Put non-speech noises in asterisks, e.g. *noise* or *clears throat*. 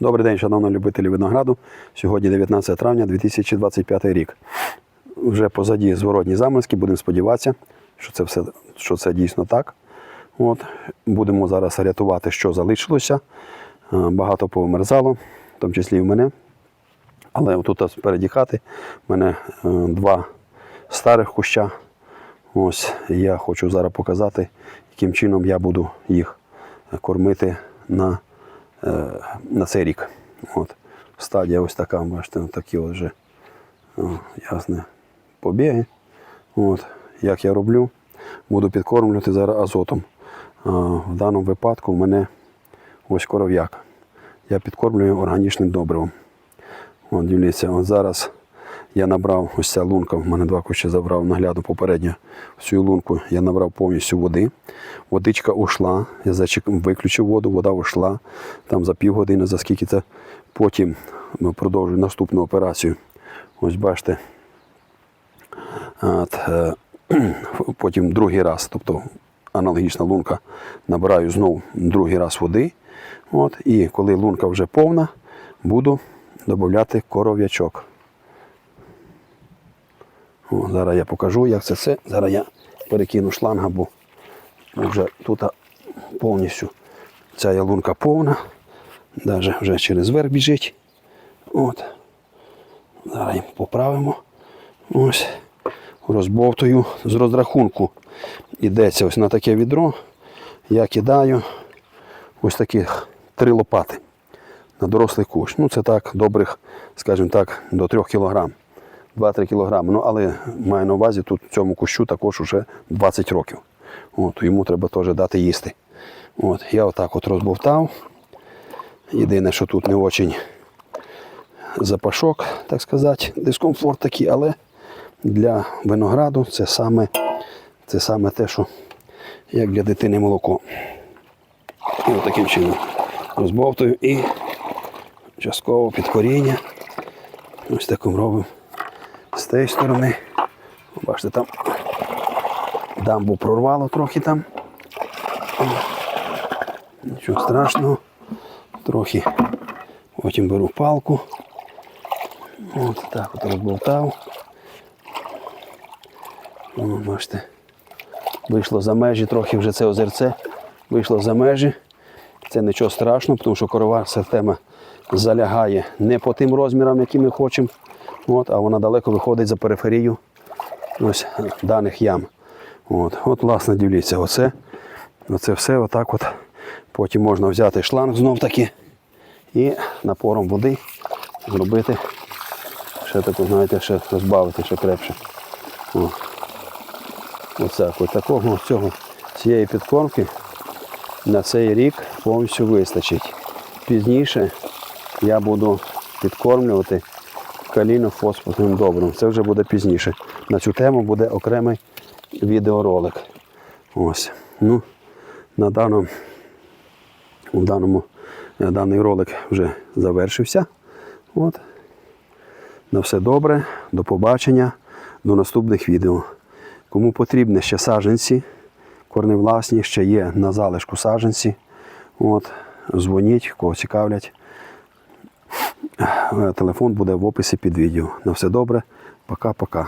Добрий день, шановні любителі винограду. Сьогодні 19 травня 2025 рік. Вже позаді зворотні заморозки, будемо сподіватися, що це все що це дійсно так. От. Будемо зараз рятувати, що залишилося. Е, Багато повимерзало, в тому числі і в мене. Але тут спереді хати в мене е, два старих куща. Ось я хочу зараз показати, яким чином я буду їх кормити на, на цей рік. От. Стадія ось така, бачите, такі вже ясне побіги. От. Як я роблю, буду підкормлювати зараз азотом. А, в даному випадку в мене ось коров'як. Я підкормлюю органічним добривом. От, дивіться, от зараз я набрав ось ця лунка, в мене два кущі забрав нагляду попередньо. В цю лунку я набрав повністю води. Водичка ушла, я виключив воду, вода ушла там за півгодини, за скільки це. Потім ну, продовжую наступну операцію. Ось бачите. От, е, *clears throat* потім другий раз, тобто аналогічна лунка, набираю знову другий раз води. От, і коли лунка вже повна, буду додати коров'ячок. О, зараз я покажу, як це все. Зараз я перекину шланга, бо вже тут повністю ця ялунка повна. Навіть вже через верх біжить. От. Зараз їм поправимо. Ось. Розбовтую з розрахунку. Ідеться ось на таке відро. Я кидаю ось таких три лопати на дорослий кущ. Ну, це так, добрих, скажімо так, до 3 кг. 2-3 кг. Ну, але маю на увазі, тут цьому кущу також вже 20 років. От, йому треба теж дати їсти. От, я отак от розбовтав. Єдине, що тут не очень запашок, так сказати, дискомфорт такий, але для винограду це саме, це саме те, що як для дитини молоко. І от таким чином розбовтую і частково під коріння. Ось таким робимо тієї сторони. Бачите, там дамбу прорвало трохи там. Нічого страшного. Трохи. Потім беру палку. От так от розболтав. О, бачите. Вийшло за межі, трохи вже це озерце. Вийшло за межі. Це нічого страшного, тому що корова система залягає не по тим розмірам, які ми хочемо. От, а вона далеко виходить за периферію ось, даних ям. От, от власне, дивіться, оце, оце все отак от. Потім можна взяти шланг знов таки і напором води зробити, ще таку, знаєте, ще розбавити ще крепше. О. Оце, от такого цього, цієї підкормки на цей рік повністю вистачить. Пізніше я буду підкормлювати каліно-фосфорним добром. Це вже буде пізніше. На цю тему буде окремий відеоролик. Ось. Ну, на даному, в даному, е, даний ролик вже завершився. От. На все добре, до побачення, до наступних відео. Кому потрібні ще саджанці, корневласні, ще є на залишку саджанці. От, дзвоніть, кого цікавлять. Е, Телефон буде в описі під відео. На все добре. Пока-пока.